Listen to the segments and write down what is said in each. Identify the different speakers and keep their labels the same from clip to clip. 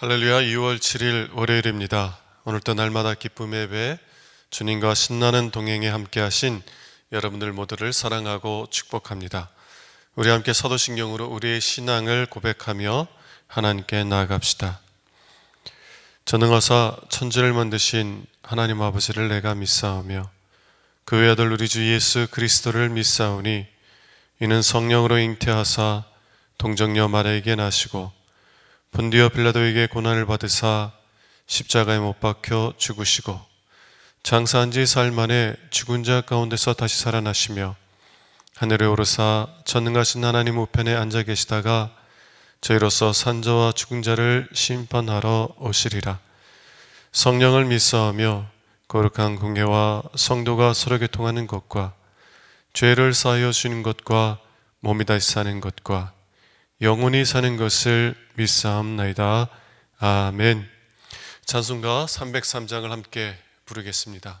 Speaker 1: 할렐루야 2월 7일 월요일입니다. 오늘도 날마다 기쁨의 예배 주님과 신나는 동행에 함께 하신 여러분들 모두를 사랑하고 축복합니다. 우리 함께 사도신경으로 우리의 신앙을 고백하며 하나님께 나아갑시다. 전능하사 천지를 만드신 하나님 아버지를 내가 믿사오며 그 외아들 우리 주 예수 그리스도를 믿사오니 이는 성령으로 잉태하사 동정녀 마리에게 나시고 본디어 빌라도에게 고난을 받으사 십자가에 못 박혀 죽으시고 장사한 지 사흘 만에 죽은 자 가운데서 다시 살아나시며 하늘에 오르사 전능하신 하나님 우편에 앉아 계시다가 저희로서 산자와 죽은 자를 심판하러 오시리라. 성령을 믿사하며 거룩한 공예와 성도가 서로 교통하는 것과 죄를 사하여 주는 것과 몸이 다시 사는 것과 영원히 사는 것을 믿사옵나이다. 아멘. 찬송가 303장을 함께 부르겠습니다.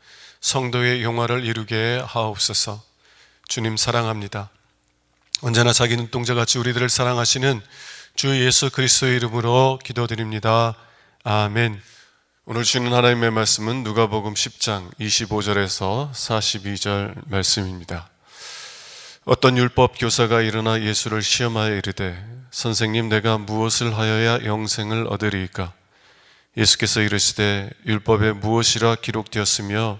Speaker 1: 성도의 영화를 이루게 하옵소서. 주님 사랑합니다. 언제나 자기 눈동자 같이 우리들을 사랑하시는 주 예수 그리스도의 이름으로 기도드립니다. 아멘. 오늘 주는 하나님의 말씀은 누가복음 10장 25절에서 42절 말씀입니다. 어떤 율법 교사가 일어나 예수를 시험하여 이르되 선생님 내가 무엇을 하여야 영생을 얻으리이까 예수께서 이르시되 율법에 무엇이라 기록되었으며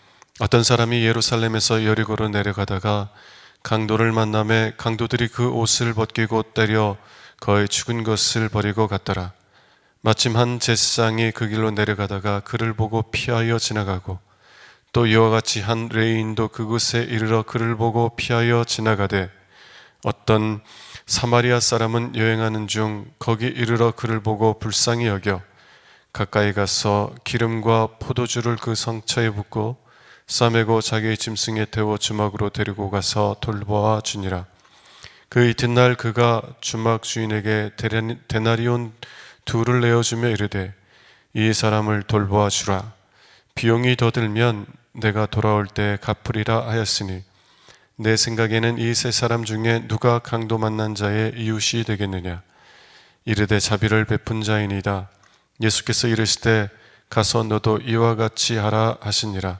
Speaker 1: 어떤 사람이 예루살렘에서 여리고로 내려가다가 강도를 만남에 강도들이 그 옷을 벗기고 때려 거의 죽은 것을 버리고 갔더라. 마침 한 제사장이 그 길로 내려가다가 그를 보고 피하여 지나가고 또 이와 같이 한 레인도 그곳에 이르러 그를 보고 피하여 지나가되 어떤 사마리아 사람은 여행하는 중 거기 이르러 그를 보고 불쌍히 여겨 가까이 가서 기름과 포도주를 그 성처에 붓고 싸매고 자기의 짐승에 태워 주막으로 데리고 가서 돌보아 주니라. 그 이튿날 그가 주막 주인에게 데나리온 둘을 내어주며 이르되 이 사람을 돌보아 주라. 비용이 더 들면 내가 돌아올 때 갚으리라 하였으니 내 생각에는 이 세 사람 중에 누가 강도 만난 자의 이웃이 되겠느냐 이르되 자비를 베푼 자이니다 예수께서 이르시되 가서 너도 이와 같이 하라 하시니라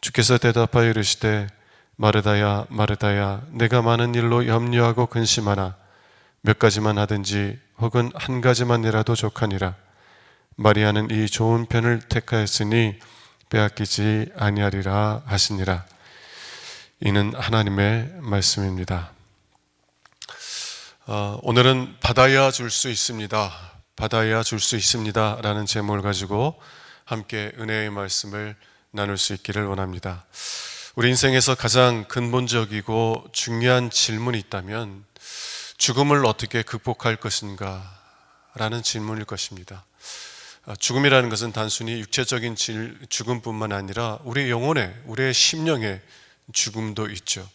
Speaker 1: 주께서 대답하여 이르시되 마르다야 마르다야 내가 많은 일로 염려하고 근심하나 몇 가지만 하든지 혹은 한 가지만이라도 족하니라 마리아는 이 좋은 편을 택하였으니 빼앗기지 아니하리라 하시니라 이는 하나님의 말씀입니다. 어, 오늘은 받아야 줄 수 있습니다. 받아야 줄 수 있습니다. 라는 제목을 가지고 함께 은혜의 말씀을 나눌 수 있기를 원합니다. 우리 인생에서 가장 근본적이고 중요한 질문이 있다면 죽음을 어떻게 극복할 것인가? 라는 질문일 것입니다. 어, 죽음이라는 것은 단순히 육체적인 죽음뿐만 아니라 우리 영혼에, 우리의 심령에 죽음도 있죠.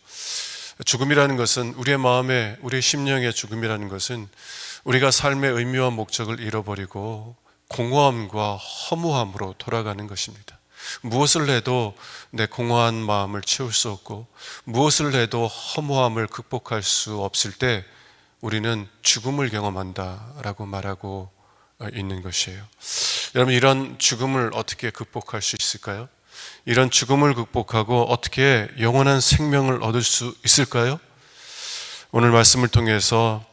Speaker 1: 죽음이라는 것은 우리의 마음에, 우리의 심령의 죽음이라는 것은 우리가 삶의 의미와 목적을 잃어버리고 공허함과 허무함으로 돌아가는 것입니다. 무엇을 해도 내 공허한 마음을 채울 수 없고 무엇을 해도 허무함을 극복할 수 없을 때 우리는 죽음을 경험한다라고 말하고 있는 것이에요. 여러분 이런 죽음을 어떻게 극복할 수 있을까요? 이런 죽음을 극복하고 어떻게 영원한 생명을 얻을 수 있을까요? 오늘 말씀을 통해서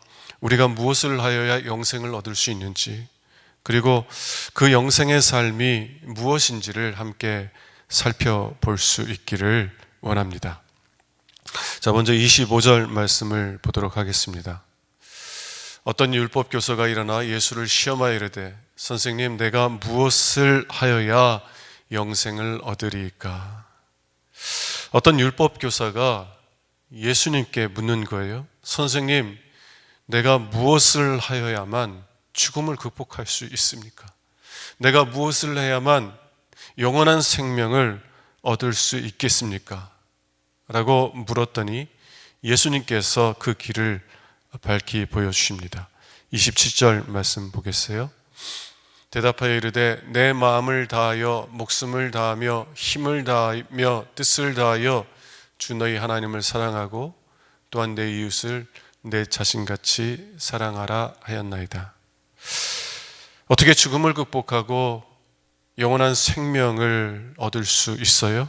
Speaker 1: 우리가 무엇을 하여야 영생을 얻을 수 있는지 그리고 그 영생의 삶이 무엇인지를 함께 살펴볼 수 있기를 원합니다. 자, 먼저 25절 말씀을 보도록 하겠습니다. 어떤 율법 교사가 일어나 예수를 시험하여 이르되 선생님 내가 무엇을 하여야 영생을 얻으리까? 어떤 율법 교사가 예수님께 묻는 거예요. 선생님, 내가 무엇을 하여야만 죽음을 극복할 수 있습니까? 내가 무엇을 해야만 영원한 생명을 얻을 수 있겠습니까? 라고 물었더니 예수님께서 그 길을 밝히 보여주십니다. 27절 말씀 보겠어요? 대답하여 이르되 내 마음을 다하여 목숨을 다하며 힘을 다하며 뜻을 다하여 주 너희 하나님을 사랑하고 또한 내 이웃을 내 자신같이 사랑하라 하였나이다. 어떻게 죽음을 극복하고 영원한 생명을 얻을 수 있어요?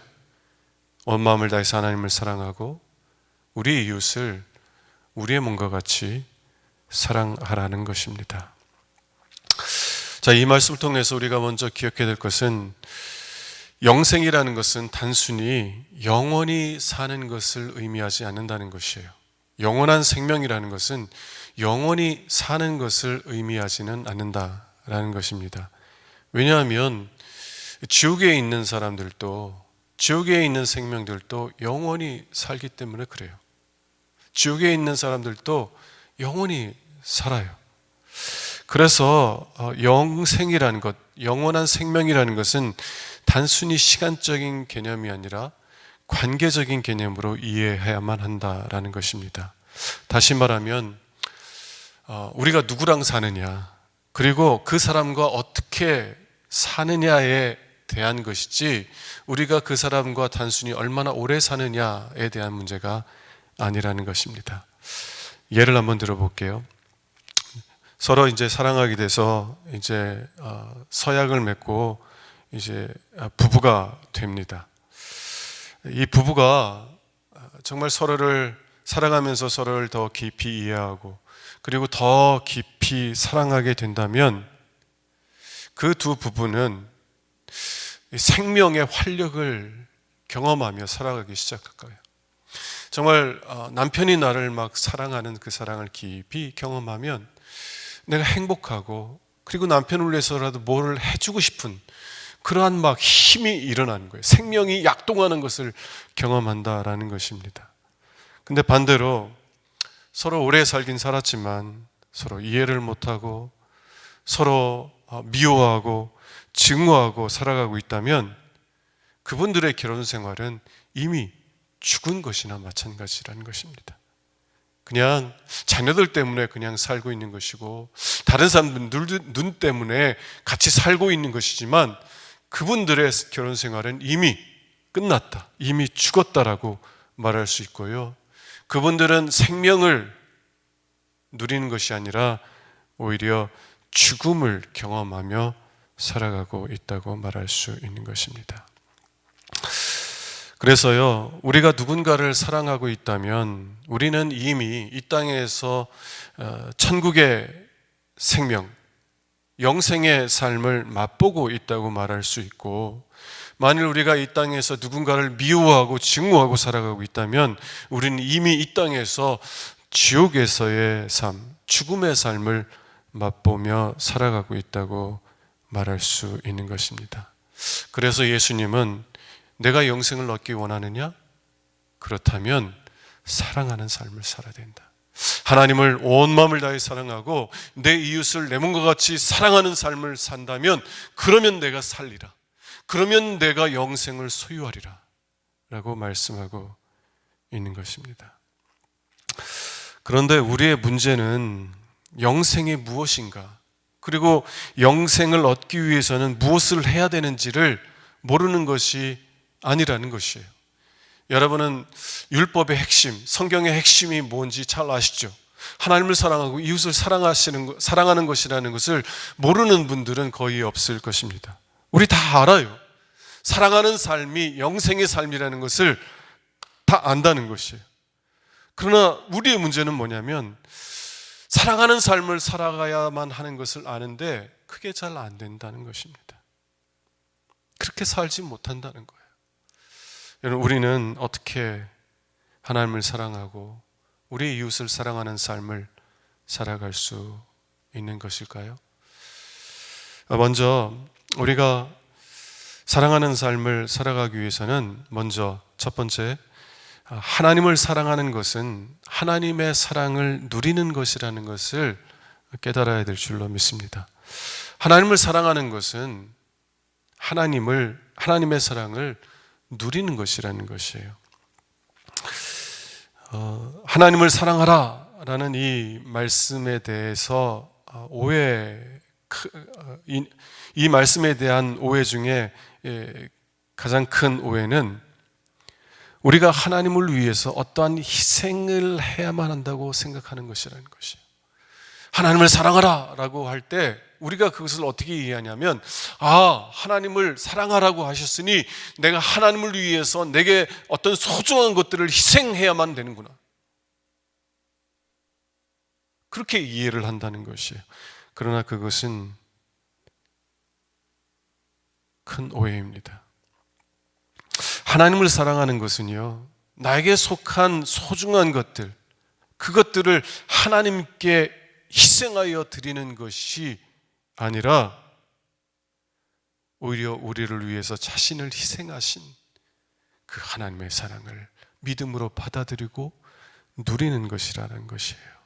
Speaker 1: 온 마음을 다해서 하나님을 사랑하고 우리 이웃을 우리의 몸과 같이 사랑하라는 것입니다. 자, 이 말씀을 통해서 우리가 먼저 기억해야 될 것은 영생이라는 것은 단순히 영원히 사는 것을 의미하지 않는다는 것이에요. 영원한 생명이라는 것은 영원히 사는 것을 의미하지는 않는다라는 것입니다. 왜냐하면 지옥에 있는 사람들도 지옥에 있는 생명들도 영원히 살기 때문에 그래요. 지옥에 있는 사람들도 영원히 살아요. 그래서 어, 영생이라는 것, 영원한 생명이라는 것은 단순히 시간적인 개념이 아니라 관계적인 개념으로 이해해야만 한다라는 것입니다. 다시 말하면 어, 우리가 누구랑 사느냐, 그리고 그 사람과 어떻게 사느냐에 대한 것이지 우리가 그 사람과 단순히 얼마나 오래 사느냐에 대한 문제가 아니라는 것입니다. 예를 한번 들어볼게요. 서로 이제 사랑하게 돼서 이제 어, 서약을 맺고 이제 부부가 됩니다. 이 부부가 정말 서로를 사랑하면서 서로를 더 깊이 이해하고 그리고 더 깊이 사랑하게 된다면 그 두 부부는 생명의 활력을 경험하며 살아가기 시작할 거예요. 정말 어, 남편이 나를 막 사랑하는 그 사랑을 깊이 경험하면 내가 행복하고 그리고 남편을 위해서라도 뭐를 해주고 싶은 그러한 막 힘이 일어나는 거예요. 생명이 약동하는 것을 경험한다라는 것입니다. 근데 반대로 서로 오래 살긴 살았지만 서로 이해를 못하고 서로 어, 미워하고 증오하고 살아가고 있다면 그분들의 결혼 생활은 이미 죽은 것이나 마찬가지라는 것입니다. 그냥 자녀들 때문에 그냥 살고 있는 것이고 다른 사람들 눈 때문에 같이 살고 있는 것이지만 그분들의 결혼 생활은 이미 끝났다. 이미 죽었다라고 말할 수 있고요. 그분들은 생명을 누리는 것이 아니라 오히려 죽음을 경험하며 살아가고 있다고 말할 수 있는 것입니다. 그래서요, 우리가 누군가를 사랑하고 있다면 우리는 이미 이 땅에서 어, 천국의 생명, 영생의 삶을 맛보고 있다고 말할 수 있고, 만일 우리가 이 땅에서 누군가를 미워하고 증오하고 살아가고 있다면 우리는 이미 이 땅에서 지옥에서의 삶, 죽음의 삶을 맛보며 살아가고 있다고 말할 수 있는 것입니다. 그래서 예수님은 내가 영생을 얻기 원하느냐? 그렇다면 사랑하는 삶을 살아야 된다. 하나님을 온 마음을 다해 사랑하고 내 이웃을 내 몸과 같이 사랑하는 삶을 산다면 그러면 내가 살리라. 그러면 내가 영생을 소유하리라. 라고 말씀하고 있는 것입니다. 그런데 우리의 문제는 영생이 무엇인가? 그리고 영생을 얻기 위해서는 무엇을 해야 되는지를 모르는 것이 아니라는 것이에요. 여러분은 율법의 핵심, 성경의 핵심이 뭔지 잘 아시죠? 하나님을 사랑하고 이웃을 사랑하시는 사랑하는 것이라는 것을 모르는 분들은 거의 없을 것입니다. 우리 다 알아요. 사랑하는 삶이 영생의 삶이라는 것을 다 안다는 것이에요. 그러나 우리의 문제는 뭐냐면 사랑하는 삶을 살아가야만 하는 것을 아는데 그게 잘 안 된다는 것입니다. 그렇게 살지 못한다는 거예요. 여러분, 우리는 어떻게 하나님을 사랑하고 우리 이웃을 사랑하는 삶을 살아갈 수 있는 것일까요? 먼저 우리가 사랑하는 삶을 살아가기 위해서는 먼저 첫 번째 하나님을 사랑하는 것은 하나님의 사랑을 누리는 것이라는 것을 깨달아야 될 줄로 믿습니다. 하나님을 사랑하는 것은 하나님을 하나님의 사랑을 누리는 것이라는 것이에요. 어, 하나님을 사랑하라라는 이 말씀에 대해서 어, 오해 어, 이, 이 말씀에 대한 오해 중에 예, 가장 큰 오해는 우리가 하나님을 위해서 어떠한 희생을 해야만 한다고 생각하는 것이라는 것이에요. 하나님을 사랑하라 라고 할 때 우리가 그것을 어떻게 이해하냐면 아 하나님을 사랑하라고 하셨으니 내가 하나님을 위해서 내게 어떤 소중한 것들을 희생해야만 되는구나 그렇게 이해를 한다는 것이에요 그러나 그것은 큰 오해입니다 하나님을 사랑하는 것은요 나에게 속한 소중한 것들 그것들을 하나님께 희생하여 드리는 것이 아니라 오히려 우리를 위해서 자신을 희생하신 그 하나님의 사랑을 믿음으로 받아들이고 누리는 것이라는 것이에요.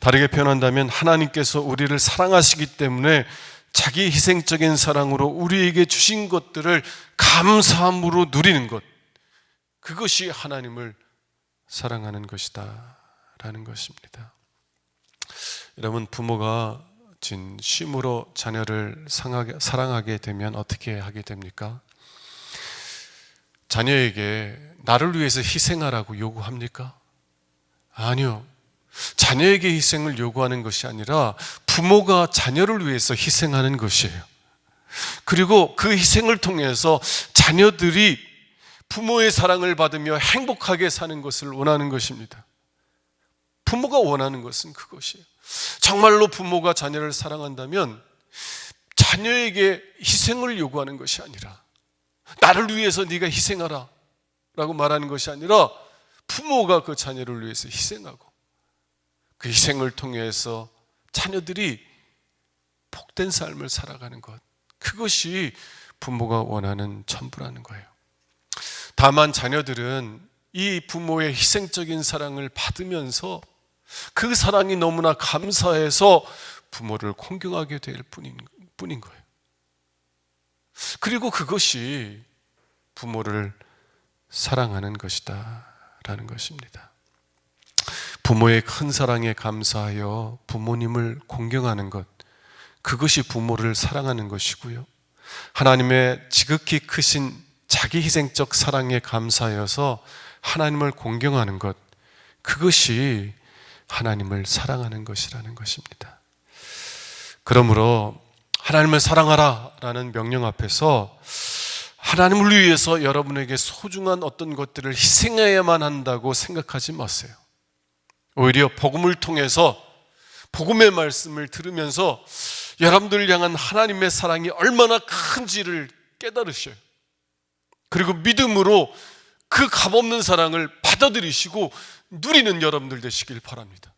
Speaker 1: 다르게 표현한다면 하나님께서 우리를 사랑하시기 때문에 자기 희생적인 사랑으로 우리에게 주신 것들을 감사함으로 누리는 것. 그것이 하나님을 사랑하는 것이다. 라는 것입니다. 여러분, 부모가 진심으로 자녀를 사랑하게 되면 어떻게 하게 됩니까? 자녀에게 나를 위해서 희생하라고 요구합니까? 아니요. 자녀에게 희생을 요구하는 것이 아니라 부모가 자녀를 위해서 희생하는 것이에요. 그리고 그 희생을 통해서 자녀들이 부모의 사랑을 받으며 행복하게 사는 것을 원하는 것입니다. 부모가 원하는 것은 그것이에요. 정말로 부모가 자녀를 사랑한다면 자녀에게 희생을 요구하는 것이 아니라 나를 위해서 네가 희생하라 라고 말하는 것이 아니라 부모가 그 자녀를 위해서 희생하고 그 희생을 통해서 자녀들이 복된 삶을 살아가는 것 그것이 부모가 원하는 전부라는 거예요. 다만 자녀들은 이 부모의 희생적인 사랑을 받으면서 그 사랑이 너무나 감사해서 부모를 공경하게 될 뿐인, 뿐인 거예요. 그리고 그것이 부모를 사랑하는 것이다. 라는 것입니다. 부모의 큰 사랑에 감사하여 부모님을 공경하는 것, 그것이 부모를 사랑하는 것이고요. 하나님의 지극히 크신 자기 희생적 사랑에 감사하여서 하나님을 공경하는 것, 그것이 하나님을 사랑하는 것이라는 것입니다. 그러므로 하나님을 사랑하라 라는 명령 앞에서 하나님을 위해서 여러분에게 소중한 어떤 것들을 희생해야만 한다고 생각하지 마세요. 오히려 복음을 통해서 복음의 말씀을 들으면서 여러분들을 향한 하나님의 사랑이 얼마나 큰지를 깨달으셔요. 그리고 믿음으로 그 값없는 사랑을 받아들이시고 누리는 여러분들 되시길 바랍니다.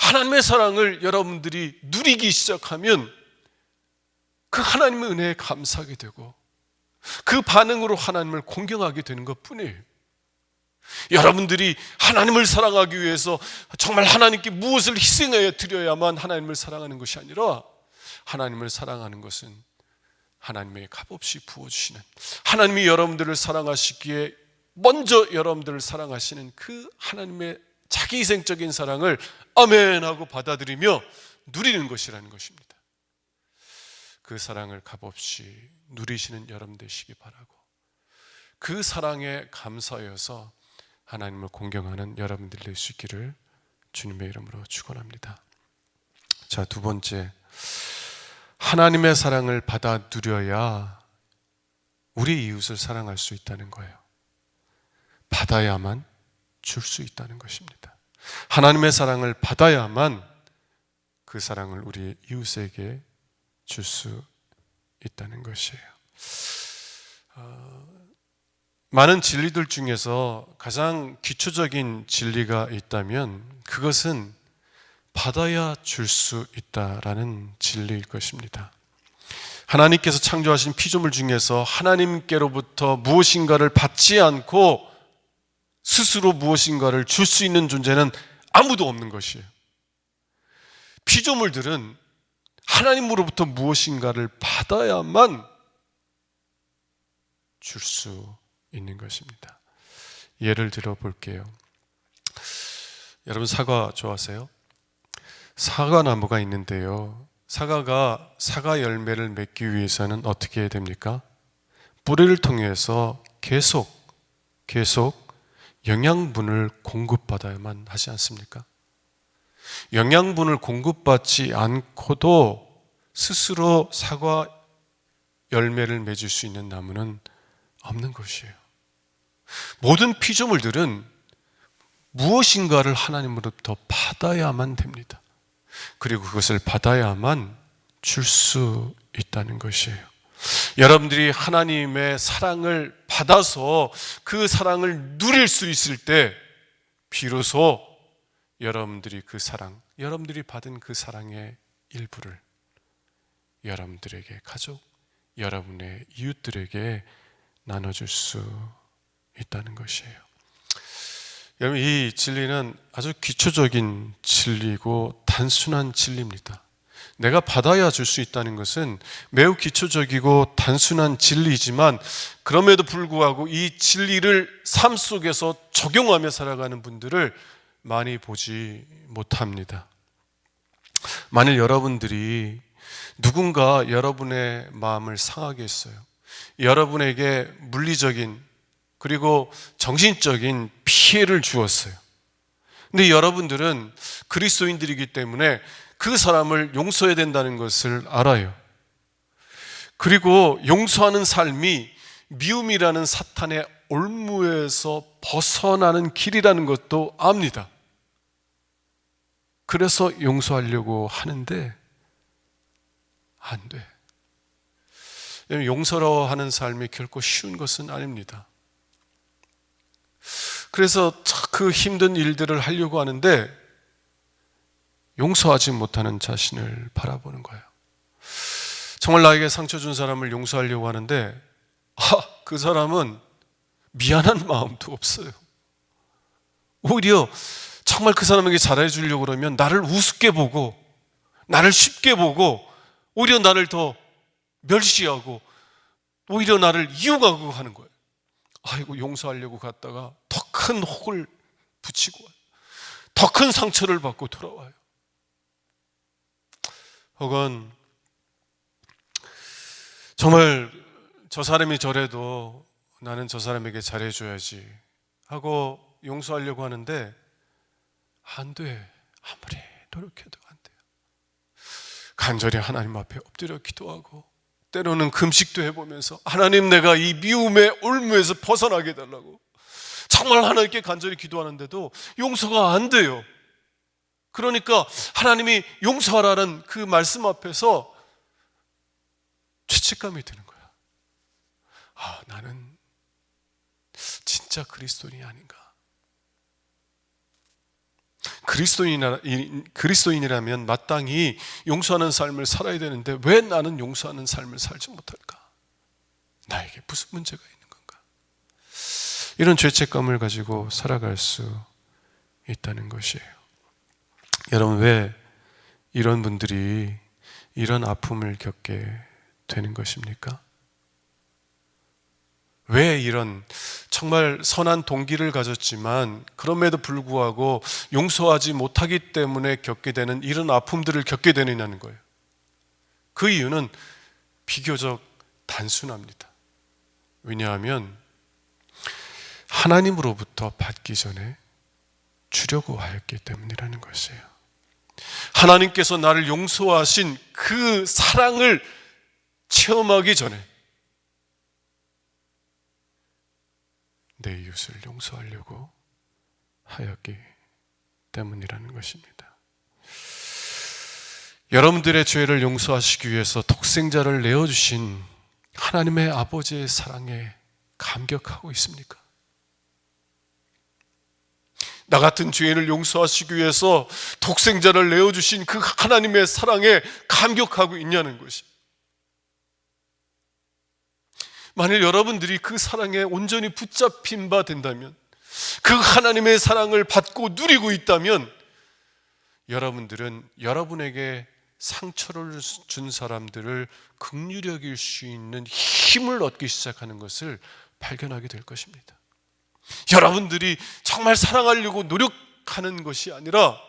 Speaker 1: 하나님의 사랑을 여러분들이 누리기 시작하면 그 하나님의 은혜에 감사하게 되고 그 반응으로 하나님을 공경하게 되는 것 뿐이에요. 여러분들이 하나님을 사랑하기 위해서 정말 하나님께 무엇을 희생하여 드려야만 하나님을 사랑하는 것이 아니라 하나님을 사랑하는 것은 하나님의 값없이 부어주시는 하나님이 여러분들을 사랑하시기에 먼저 여러분들을 사랑하시는 그 하나님의 자기 희생적인 사랑을 아멘 하고 받아들이며 누리는 것이라는 것입니다. 그 사랑을 값없이 누리시는 여러분 되시기 바라고 그 사랑에 감사해서 하나님을 공경하는 여러분들 될 수 있기를 주님의 이름으로 축원합니다. 자, 두 번째. 하나님의 사랑을 받아 누려야 우리 이웃을 사랑할 수 있다는 거예요. 받아야만 줄 수 있다는 것입니다. 하나님의 사랑을 받아야만 그 사랑을 우리 이웃에게 줄 수 있다는 것이에요. 어, 많은 진리들 중에서 가장 기초적인 진리가 있다면 그것은 받아야 줄 수 있다라는 진리일 것입니다. 하나님께서 창조하신 피조물 중에서 하나님께로부터 무엇인가를 받지 않고 스스로 무엇인가를 줄 수 있는 존재는 아무도 없는 것이에요. 피조물들은 하나님으로부터 무엇인가를 받아야만 줄 수 있는 것입니다. 예를 들어 볼게요. 여러분 사과 좋아하세요? 사과 나무가 있는데요. 사과가 사과 열매를 맺기 위해서는 어떻게 해야 됩니까? 뿌리를 통해서 계속 계속 영양분을 공급받아야만 하지 않습니까? 영양분을 공급받지 않고도 스스로 사과 열매를 맺을 수 있는 나무는 없는 것이에요. 모든 피조물들은 무엇인가를 하나님으로부터 받아야만 됩니다. 그리고 그것을 받아야만 줄 수 있다는 것이에요. 여러분들이 하나님의 사랑을 받아서 그 사랑을 누릴 수 있을 때 비로소 여러분들이 그 사랑, 여러분들이 받은 그 사랑의 일부를 여러분들에게 가족, 여러분의 이웃들에게 나눠줄 수 있다는 것이에요. 여러분, 이 진리는 아주 기초적인 진리고 단순한 진리입니다. 내가 받아야 줄 수 있다는 것은 매우 기초적이고 단순한 진리지만 그럼에도 불구하고 이 진리를 삶 속에서 적용하며 살아가는 분들을 많이 보지 못합니다. 만일 여러분들이 누군가 여러분의 마음을 상하게 했어요. 여러분에게 물리적인 그리고 정신적인 피해를 주었어요. 근데 여러분들은 그리스도인들이기 때문에 그 사람을 용서해야 된다는 것을 알아요. 그리고 용서하는 삶이 미움이라는 사탄의 올무에서 벗어나는 길이라는 것도 압니다. 그래서 용서하려고 하는데 안 돼. 용서로 하는 삶이 결코 쉬운 것은 아닙니다. 그래서 그 힘든 일들을 하려고 하는데 용서하지 못하는 자신을 바라보는 거예요. 정말 나에게 상처 준 사람을 용서하려고 하는데, 아, 그 사람은 미안한 마음도 없어요. 오히려 정말 그 사람에게 잘해 주려고 그러면 나를 우습게 보고, 나를 쉽게 보고, 오히려 나를 더 멸시하고, 오히려 나를 이용하고 하는 거예요. 아이고, 용서하려고 갔다가 더 큰 혹을 붙이고, 더 큰 상처를 받고 돌아와요. 혹은 정말 저 사람이 저래도 나는 저 사람에게 잘해줘야지 하고 용서하려고 하는데 안 돼. 아무리 노력해도 안 돼요. 간절히 하나님 앞에 엎드려 기도하고 때로는 금식도 해보면서 하나님 내가 이 미움의 올무에서 벗어나게 달라고 정말 하나님께 간절히 기도하는데도 용서가 안 돼요. 그러니까 하나님이 용서하라는 그 말씀 앞에서 죄책감이 드는 거야. 아, 나는 진짜 그리스도인이 아닌가. 그리스도인이라, 그리스도인이라면 마땅히 용서하는 삶을 살아야 되는데 왜 나는 용서하는 삶을 살지 못할까? 나에게 무슨 문제가 건가? 이런 죄책감을 가지고 살아갈 수 있다는 것이에요. 여러분 왜 이런 분들이 이런 아픔을 겪게 되는 것입니까? 왜 이런 정말 선한 동기를 가졌지만 그럼에도 불구하고 용서하지 못하기 때문에 겪게 되는 이런 아픔들을 겪게 되느냐는 거예요. 그 이유는 비교적 단순합니다. 왜냐하면 하나님으로부터 받기 전에 주려고 하였기 때문이라는 것이에요. 하나님께서 나를 용서하신 그 사랑을 체험하기 전에 내 이웃을 용서하려고 하였기 때문이라는 것입니다. 여러분들의 죄를 용서하시기 위해서 독생자를 내어주신 하나님의 아버지의 사랑에 감격하고 있습니까? 나 같은 죄인을 용서하시기 위해서 독생자를 내어주신 그 하나님의 사랑에 감격하고 있냐는 것이. 만일 여러분들이 그 사랑에 온전히 붙잡힌 바 된다면, 그 하나님의 사랑을 받고 누리고 있다면, 여러분들은 여러분에게 상처를 준 사람들을 여길 수 있는 힘을 얻기 시작하는 것을 발견하게 될 것입니다. 여러분들이 정말 사랑하려고 노력하는 것이 아니라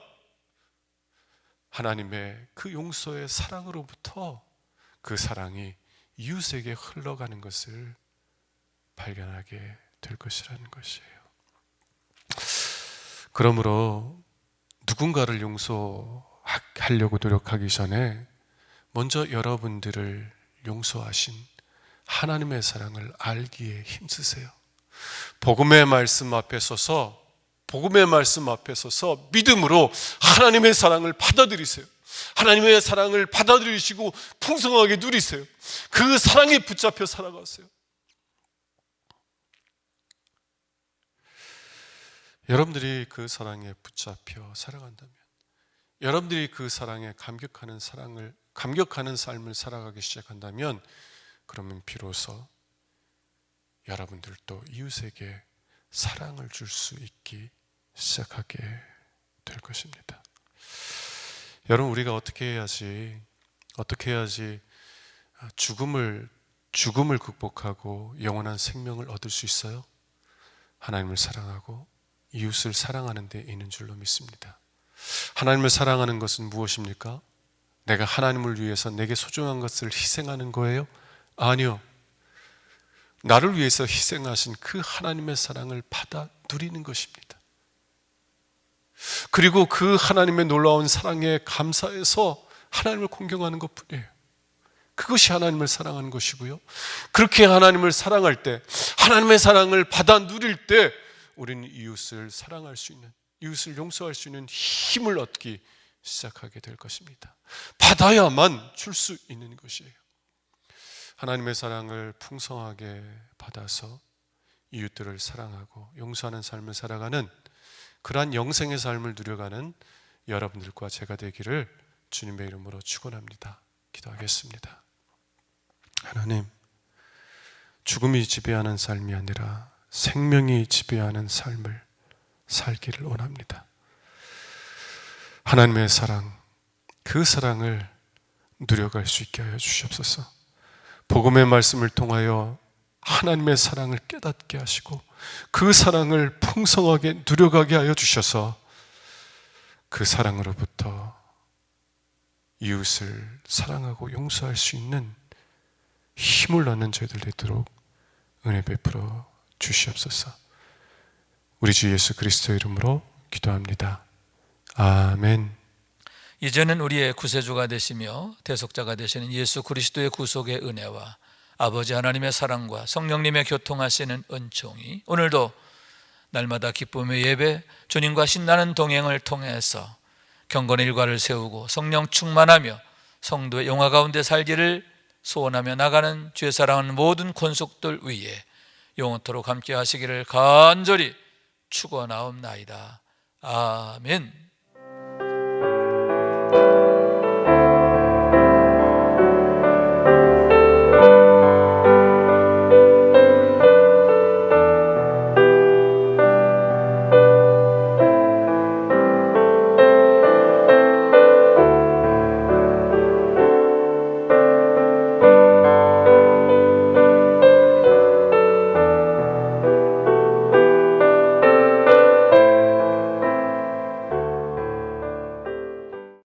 Speaker 1: 하나님의 그 용서의 사랑으로부터 그 사랑이 이웃에게 흘러가는 것을 발견하게 될 것이라는 것이에요. 그러므로 누군가를 용서하려고 노력하기 전에 먼저 여러분들을 용서하신 하나님의 사랑을 알기에 힘쓰세요. 복음의 말씀 앞에 서서 복음의 말씀 앞에 서서 믿음으로 하나님의 사랑을 받아들이세요. 하나님의 사랑을 받아들이시고 풍성하게 누리세요. 그 사랑에 붙잡혀 살아가세요. 여러분들이 그 사랑에 붙잡혀 살아간다면, 여러분들이 그 사랑에 감격하는 사랑을, 감격하는 삶을 살아가기 시작한다면, 그러면 비로소 여러분들도 이웃에게 사랑을 줄 수 있기 시작하게 될 것입니다. 여러분 우리가 어떻게 해야지 어떻게 해야지 죽음을 죽음을 극복하고 영원한 생명을 얻을 수 있어요? 하나님을 사랑하고 이웃을 사랑하는 데 있는 줄로 믿습니다. 하나님을 사랑하는 것은 무엇입니까? 내가 하나님을 위해서 내게 소중한 것을 희생하는 거예요? 아니요. 나를 위해서 희생하신 그 하나님의 사랑을 받아 누리는 것입니다. 그리고 그 하나님의 놀라운 사랑에 감사해서 하나님을 공경하는 것 뿐이에요. 그것이 하나님을 사랑하는 것이고요. 그렇게 하나님을 사랑할 때, 하나님의 사랑을 받아 누릴 때, 우리는 이웃을 사랑할 수 있는, 이웃을 용서할 수 있는 힘을 얻기 시작하게 될 것입니다. 받아야만 줄 수 있는 것이에요. 하나님의 사랑을 풍성하게 받아서 이웃들을 사랑하고 용서하는 삶을 살아가는 그러한 영생의 삶을 누려가는 여러분들과 제가 되기를 주님의 이름으로 축원합니다. 기도하겠습니다. 하나님, 죽음이 지배하는 삶이 아니라 생명이 지배하는 삶을 살기를 원합니다. 하나님의 사랑, 그 사랑을 누려갈 수 있게 하여 주시옵소서. 복음의 말씀을 통하여 하나님의 사랑을 깨닫게 하시고 그 사랑을 풍성하게 누려가게 하여 주셔서 그 사랑으로부터 이웃을 사랑하고 용서할 수 있는 힘을 얻는 저희들 되도록 은혜 베풀어 주시옵소서. 우리 주 예수 그리스도 이름으로 기도합니다. 아멘.
Speaker 2: 이제는 우리의 구세주가 되시며 대속자가 되시는 예수 그리스도의 구속의 은혜와 아버지 하나님의 사랑과 성령님의 교통하시는 은총이 오늘도 날마다 기쁨의 예배 주님과 신나는 동행을 통해서 경건의 일과를 세우고 성령 충만하며 성도의 영화 가운데 살기를 소원하며 나가는 죄 사랑하는 모든 권속들 위에 영원토록 함께 하시기를 간절히 축원하옵나이다. 아멘.